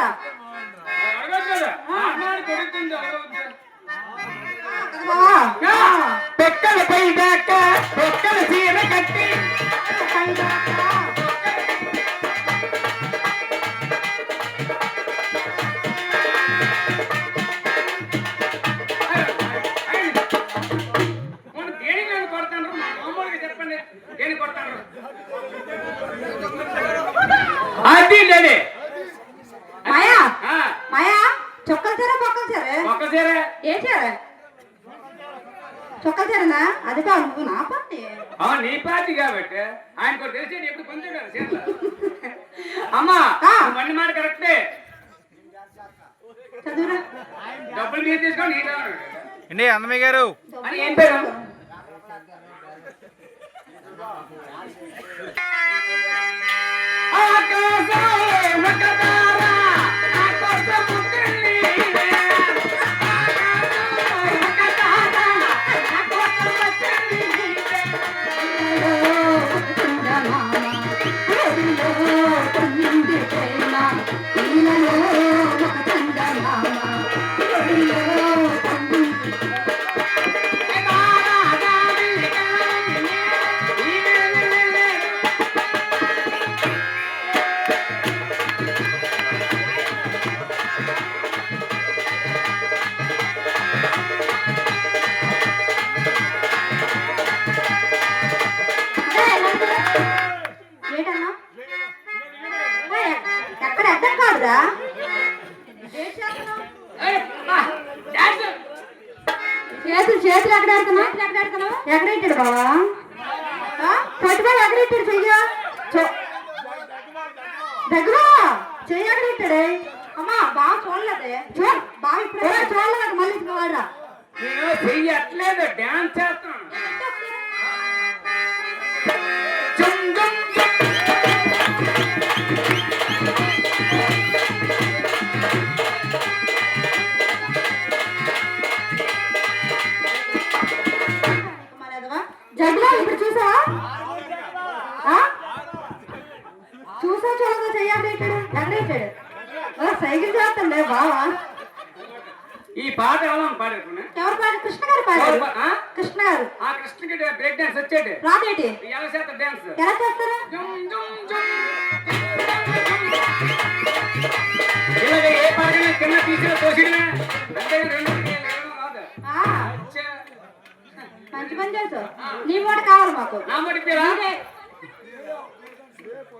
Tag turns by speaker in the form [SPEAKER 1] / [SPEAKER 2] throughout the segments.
[SPEAKER 1] అడగొచ్చు
[SPEAKER 2] చొక్కల చీర పొక్కల చీర?
[SPEAKER 1] ఒక్క చీర.
[SPEAKER 2] ఏ చీర? చొక్కల చీరనా అది కాదు నువ్వు నా పని
[SPEAKER 1] అవును నీ పార్టీ కాబట్టి. ఆయన కూడా తెలిసేది ఎప్పుడు కొంచెం కదా చీరలు అమ్మా
[SPEAKER 2] ఆ.
[SPEAKER 1] నువ్వు మళ్ళీ మాట కరెక్టే.
[SPEAKER 2] చదువురా.
[SPEAKER 1] డబ్బులు మీరు తీసుకోండి
[SPEAKER 3] అండి అన్నమయ్య గారు?
[SPEAKER 1] అని ఏం పేరు?
[SPEAKER 2] చేతులు ఎక్కడ ఆడుతున్నావు? ఎక్కడ ఇట్టాడు బావా? పట్టుకోవాలి ఎక్కడ ఇట్టాడు చెయ్య? దగ్గర చెయ్యి ఎక్కడ ఇట్టాడే అమ్మా బాగా చూడలేదే. చూడ బాగా ఇప్పుడు చూడలేదు మళ్ళీ వాడరా
[SPEAKER 1] నేను
[SPEAKER 2] సైకిల్ చేస్తాండే బావా
[SPEAKER 1] ఈ పాట ఎలా పాడుకున్నా
[SPEAKER 2] ఎవరు పాడు? కృష్ణ గారు పాడారు. కృష్ణ గారు.
[SPEAKER 1] ఆ కృష్ణకి బ్రేక్ డాన్స్ వచ్చేది
[SPEAKER 2] రాదేటి
[SPEAKER 1] ఎలా చేస్తా డాన్స్?
[SPEAKER 2] ఎలా చేస్తారు.
[SPEAKER 1] ఇలాగ ఏ పాటకైనా కింద అంటే రెండు
[SPEAKER 2] ఆ,
[SPEAKER 1] అచ్చా.
[SPEAKER 2] మంచి పని చేసావు. నీ మూట కావాలి మాకు.
[SPEAKER 1] నా మొడి పేరా
[SPEAKER 2] నీదే. ఆ, పండు.
[SPEAKER 1] నువ్వు ఇచ్చినే
[SPEAKER 2] ఆయనకి ఎప్పుడు కనిపించింది బాగా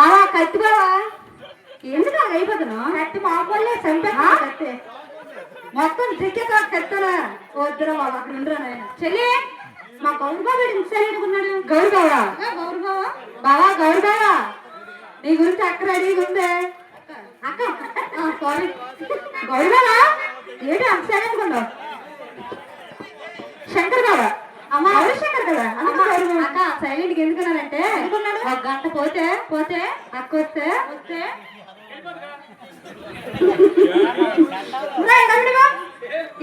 [SPEAKER 2] బావా కత్తి బావా ఎందుకు అలా అయిపోతున్నావు కత్తి మామూలే చంపేస్తా కత్తి. మొత్తం దిక్కేతో కత్తనా వద్దురా బాబా అక్కడ ఉండరా నాయన? చెల్లి! మా గౌరు బాబు ఇన్సైడ్ గౌరు బావా గౌరు బావా బావా గౌరు బావా నీ గురించి అక్కడ రెడీగా ఉందే. అక్క? సారీ గౌరు బావా ఏంటి ఉన్నావు? శంకర్ బాబా అమ్మ. ఎవరు శంకర్ కదా అక్క సైలెంట్గా ఎందుకున్నారంటే ఒక గంట పోతే పోతే అక్క వస్తే వస్తే.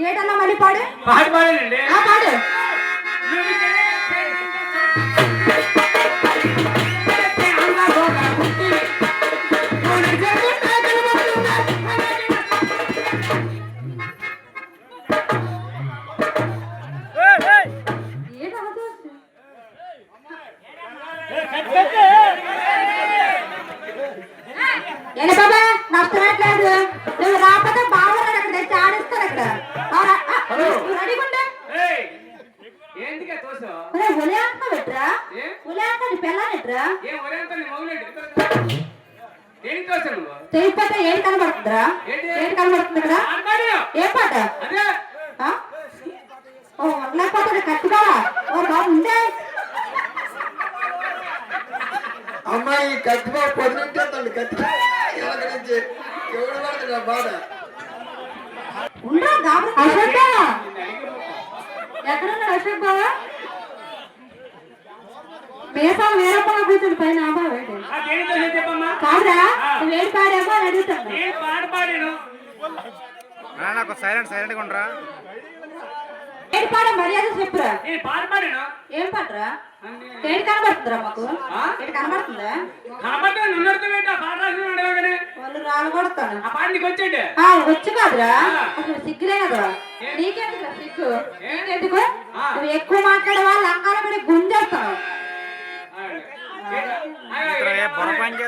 [SPEAKER 2] ఏటన్నా మళ్ళీ పాడు?
[SPEAKER 1] పాట పాడానండి
[SPEAKER 2] ఆ పాడు.
[SPEAKER 1] నువ్వు
[SPEAKER 2] రాకపోతే బావరాడు అక్కడ తెచ్చి ఆడిస్తారు అక్కడ. అవునా? ఆ, నువ్వు రెడీగా ఉండు.
[SPEAKER 1] ఏయ్, ఏంటిగా తోసో
[SPEAKER 2] ఒరే, ఒలే ఎట్రా?
[SPEAKER 1] ఏ?
[SPEAKER 2] ఒలే
[SPEAKER 1] ఏం నీ
[SPEAKER 2] కనబడుతుందిరా? ఏం కనబడుతుంది ఇక్కడ?
[SPEAKER 1] పాట?
[SPEAKER 2] ఏ? ఓ లేకపోతే ఓ బాబు ఉందే
[SPEAKER 4] అమ్మాయి పొద్దుంటే పడితే
[SPEAKER 1] నా బాధ
[SPEAKER 2] అశోక్ బావా ఎక్కడున్నాడు అశోక్ బావా వేరే పని కూర్చొని పైన కాదురా నువ్వు ఏడు పాడామో అని అడుగుతాను
[SPEAKER 3] నాకు సైలెంట్ సైలెంట్గా ఉండరా?
[SPEAKER 2] ఏడు పాడ మర్యాద చెప్పురా.
[SPEAKER 1] నేను పాట పాడాను?
[SPEAKER 2] ఏం పాటరా ఏడు కనబడుతుందిరా మాకు?
[SPEAKER 1] ఆ?
[SPEAKER 2] ఏడు కనబడుతుందా?
[SPEAKER 1] కాబట్టి
[SPEAKER 2] వాళ్ళు రాళ్ళు కొడతాను
[SPEAKER 1] ఆ పాట నీకు వచ్చేటి?
[SPEAKER 2] ఆ, వచ్చు కాదురా. అసలు సిగ్గులే కదా నీకెందుకు సిగ్గు?
[SPEAKER 1] ఆ.
[SPEAKER 2] నువ్వు ఎక్కువ మాట్లాడవా లంకాల మీద గుంజేస్తావు.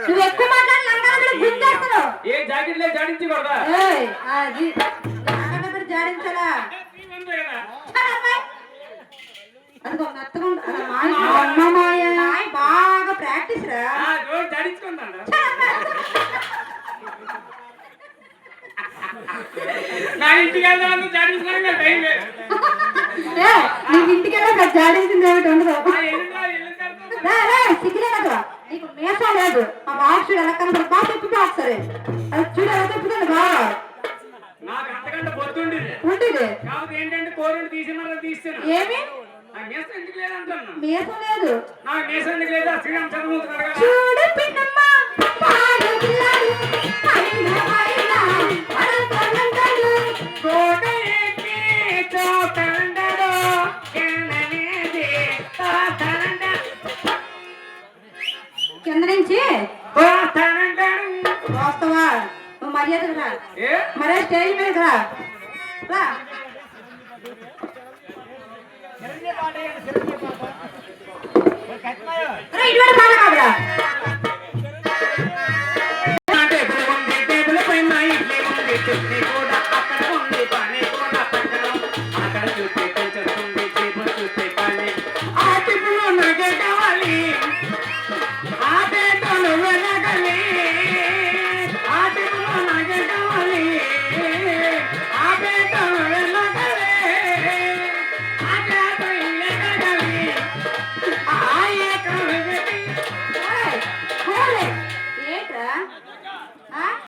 [SPEAKER 2] నువ్వు ఎక్కువ మాట్లాడి లంకాల మీద గుంజేస్తావు.
[SPEAKER 1] ఏ జాకెట్ లే జాడించి కొడదా
[SPEAKER 2] ఏయ్, బాగా ప్రాక్టీస్ రా.
[SPEAKER 1] నా ఇంటికి వెళ్దాం జాడించుకోవడం టైం లేదు.
[SPEAKER 2] ఏ, నీకు ఇంటికి వెళ్ళాక జాడించింది ఏమిటి ఉండదు. సిగ్గులే కదా. నీకు మేసా లేదు. మా బాక్స్ ఎలా కనబడి బాగా ఒకసారి. అది చూడు ఎలా
[SPEAKER 1] ఏంటంటే కోరుడు తీసిన తీస్తాను
[SPEAKER 2] ఏమి?
[SPEAKER 1] మీసం ఎందుకు లేదంటున్నా?
[SPEAKER 2] మేసం లేదు.
[SPEAKER 1] నాకు మీసం ఎందుకు లేదా? శ్రీరామ్ చంద్రమూర్తి
[SPEAKER 2] చూడు పిన్నమ్మ పాడు పిల్లాడు పైన పైన పడతానంటాడు
[SPEAKER 1] కోట ఎక్కి చోటండడు, కిందనేది తోటండ,
[SPEAKER 2] కింద నుంచి?
[SPEAKER 1] తోటండడు.
[SPEAKER 2] వస్తావా? నువ్వు మర్యాదకు రా.
[SPEAKER 1] ఏ?
[SPEAKER 2] మరే స్టేజ్ మీద రా. రా రా, ఇటువంటి పాట కాదురా
[SPEAKER 1] టేబుల్ ఉంది, టేబుల్ పైన ఇడ్లీ ఉంది, చట్నీ